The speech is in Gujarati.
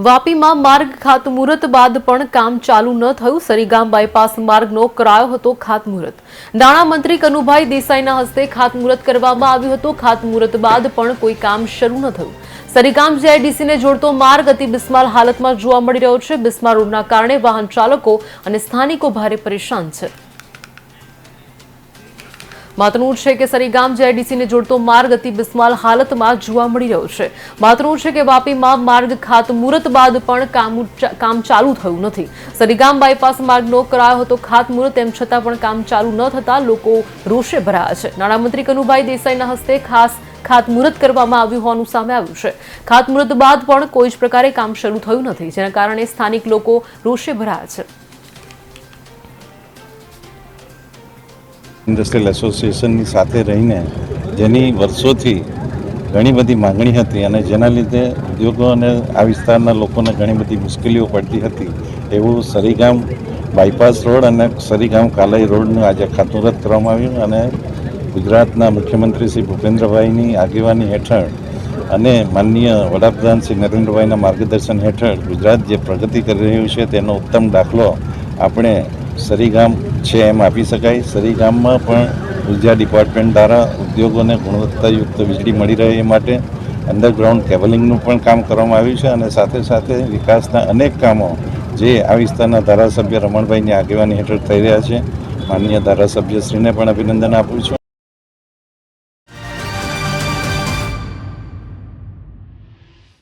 વાપીમાં માર્ગ ખાતમુહૂર્ત બાદ પણ કામ ચાલુ ન થયું. સરીગામ બાયપાસ માર્ગનો કરાયો હતો ખાતમુહૂર્ત. નાણામંત્રી કનુભાઈ દેસાઈના હસ્તે ખાતમુહૂર્ત કરવામાં આવ્યું હતું. ખાતમુહૂર્ત બાદ પણ કોઈ કામ શરૂ ન થયું. સરીગામ જીઆઈડીસીને જોડતો માર્ગ અતિ બિસ્માર હાલતમાં જોવા મળી રહ્યો છે. બિસ્માર રોડના કારણે વાહન ચાલકો અને સ્થાનિકો ભારે પરેશાન છે. મહત્વનું છે કે સરીગામ જેડીસીને જોડતો માર્ગ અતિ બિસ્માલ હાલતમાં જોવા મળી રહ્યો છે. માતનુર છે કે વાપીમાં માર્ગ ખાતમુહૂર્ત બાદ પણ કામ કામ ચાલુ થયું નથી. સરીગામ બાયપાસ માર્ગનો કરાયો હતો ખાતમુહૂર્ત તેમ છતાં પણ કામ ચાલુ ન થતાં લોકો રોષે ભરાયા છે. નાણામંત્રી કનુભાઈ દેસાઈના હસ્તે ખાસ ખાતમુહૂર્ત કરવામાં આવ્યું હોવાનું સામે આવ્યું છે. ખાતમુહૂર્ત બાદ પણ કોઈ જ પ્રકારે કામ શરૂ થયું નથી, જેના કારણે સ્થાનિક લોકો રોષે ભરાયા છે. ઇન્ડસ્ટ્રીયલ એસોસિએશનની સાથે રહીને જેની વર્ષોથી ઘણી બધી માંગણી હતી અને જેના લીધે ઉદ્યોગો અને આ વિસ્તારના લોકોને ઘણી બધી મુશ્કેલીઓ પડતી હતી. એવું સરીગામ બાયપાસ રોડ અને સરીગામ કાલાઈ રોડનું આજે ખાતમુહૂર્ત કરવામાં આવ્યું અને ગુજરાતના મુખ્યમંત્રી શ્રી ભૂપેન્દ્રભાઈની આગેવાની હેઠળ અને માનનીય વડાપ્રધાન શ્રી નરેન્દ્રભાઈના માર્ગદર્શન હેઠળ ગુજરાત જે પ્રગતિ કરી રહ્યું છે તેનો ઉત્તમ દાખલો આપણે સરીગામ છે એમ આપી શકાય. સરીગામમાં પણ ઊર્જા ડિપાર્ટમેન્ટ દ્વારા ઉદ્યોગોને ગુણવત્તાયુક્ત વીજળી મળી રહે એ માટે અંડરગ્રાઉન્ડ કેબલિંગનું પણ કામ કરવામાં આવ્યું છે અને સાથે સાથે વિકાસના અનેક કામો જે આ વિસ્તારના ધારાસભ્ય રમણભાઈની આગેવાની હેઠળ થઈ રહ્યા છે, માનનીય ધારાસભ્યશ્રીને પણ અભિનંદન આપું છું.